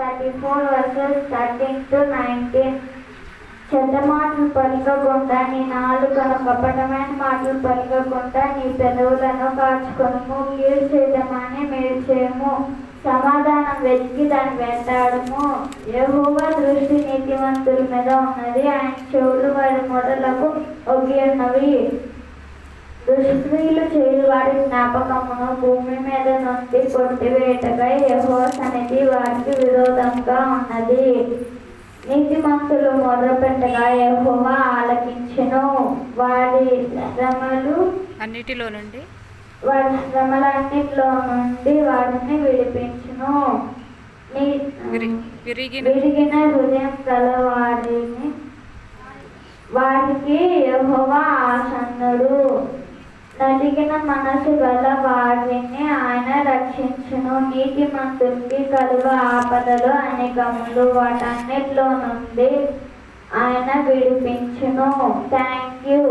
Thirty four versus thirteen to nineteen చెడ్డ పలకకుండా నీ నాలుకను కపటమైన మాటలు పలకకుండా నీ పెదవులను కాచుకొనుము కీడు చేయడమని మీరు చేయము. సమాధానం వెతికి దాన్ని వెంటాడము. యెహోవా దృష్టి నీతివంతుల మీద ఉన్నది. ఆయన చెవులు వారి మొదలకు ఒగి ఉన్నవి. దుష్క్రియలు చేయు వారి జ్ఞాపకమును భూమి మీద నుండి కొట్టివేయటకై యెహోవా సన్నిధి వారికి విరోధంగా ఉన్నది. నీతిమంతులు మొదలుపెట్టగా యెహోవా ఆలకించెను. వారి శ్రమలు అన్నిటిలో నుండి? వారి శ్రమలన్నిటిలో నుండి వారిని విడిపించును. విరిగిన హృదయం గల వారిని వారికి యెహోవా ఆసన్నుడు నలిగిన మనసు గల వారిని ఆయన రక్షించును. నీతి మంతుడికి కలువ ఆపదలు అనేకములు వాటన్నిటిలో నుండి ఆయన విడిపించును. Thank you